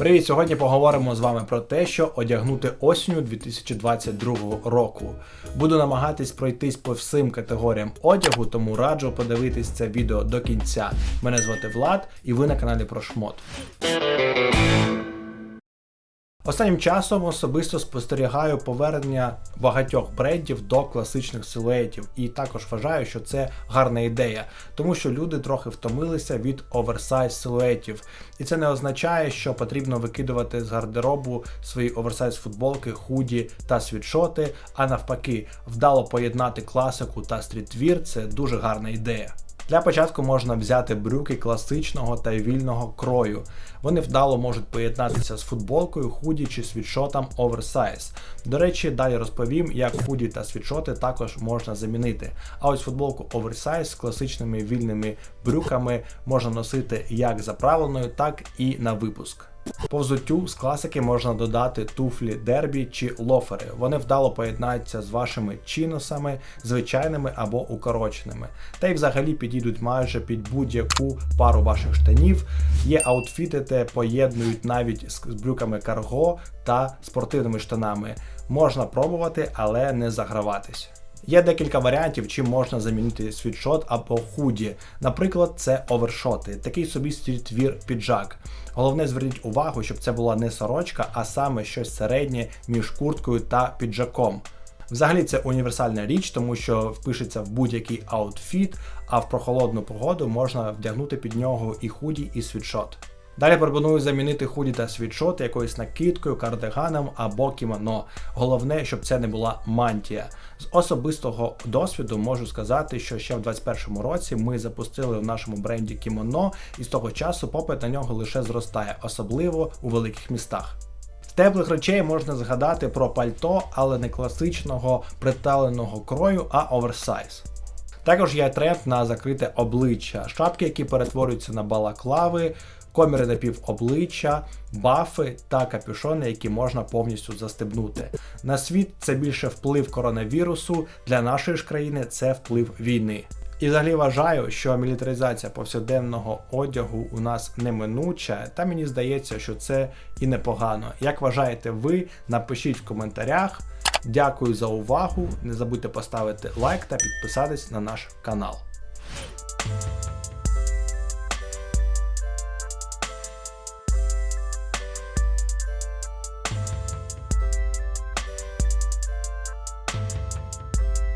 Привіт! Сьогодні поговоримо з вами про те, що одягнути осінню 2022 року. Буду намагатись пройтись по всім категоріям одягу, тому раджу подивитись це відео до кінця. Мене звати Влад, і ви на каналі про шмот. Останнім часом особисто спостерігаю повернення багатьох брендів до класичних силуетів, і також вважаю, що це гарна ідея, тому що люди трохи втомилися від оверсайз силуетів. І це не означає, що потрібно викидувати з гардеробу свої оверсайз футболки, худі та світшоти, а навпаки, вдало поєднати класику та стрітвір це дуже гарна ідея. Для початку можна взяти брюки класичного та вільного крою. Вони вдало можуть поєднатися з футболкою, худі чи світшотом оверсайз. До речі, далі розповім, як худі та світшоти також можна замінити. А ось футболку оверсайз з класичними вільними брюками можна носити як заправленою, так і на випуск. По взуттю з класики можна додати туфлі дербі чи лофери. Вони вдало поєднаються з вашими чиносами, звичайними або укороченими. Та й взагалі підійдуть майже під будь-яку пару ваших штанів. Є аутфіти, де поєднують навіть з брюками карго та спортивними штанами. Можна пробувати, але не заграватись. Є декілька варіантів, чим можна замінити світшот або худі. Наприклад, це овершоти, такий собі стрітвір піджак. Головне зверніть увагу, щоб це була не сорочка, а саме щось середнє між курткою та піджаком. Взагалі це універсальна річ, тому що впишеться в будь-який аутфіт, а в прохолодну погоду можна вдягнути під нього і худі, і світшот. Далі пропоную замінити худі та світшот якоюсь накидкою, кардиганом або кімоно. Головне, щоб це не була мантія. З особистого досвіду можу сказати, що ще в 2021 році ми запустили в нашому бренді кімоно, і з того часу попит на нього лише зростає, особливо у великих містах. З теплих речей можна згадати про пальто, але не класичного приталеного крою, а оверсайз. Також є тренд на закрите обличчя, шапки, які перетворюються на балаклави, коміри на пів обличчя, бафи та капюшони, які можна повністю застебнути. На світ це більше вплив коронавірусу, для нашої ж країни це вплив війни. І взагалі вважаю, що мілітаризація повсякденного одягу у нас неминуча, та мені здається, що це і непогано. Як вважаєте ви, напишіть в коментарях. Дякую за увагу. Не забудьте поставити лайк та підписатись на наш канал.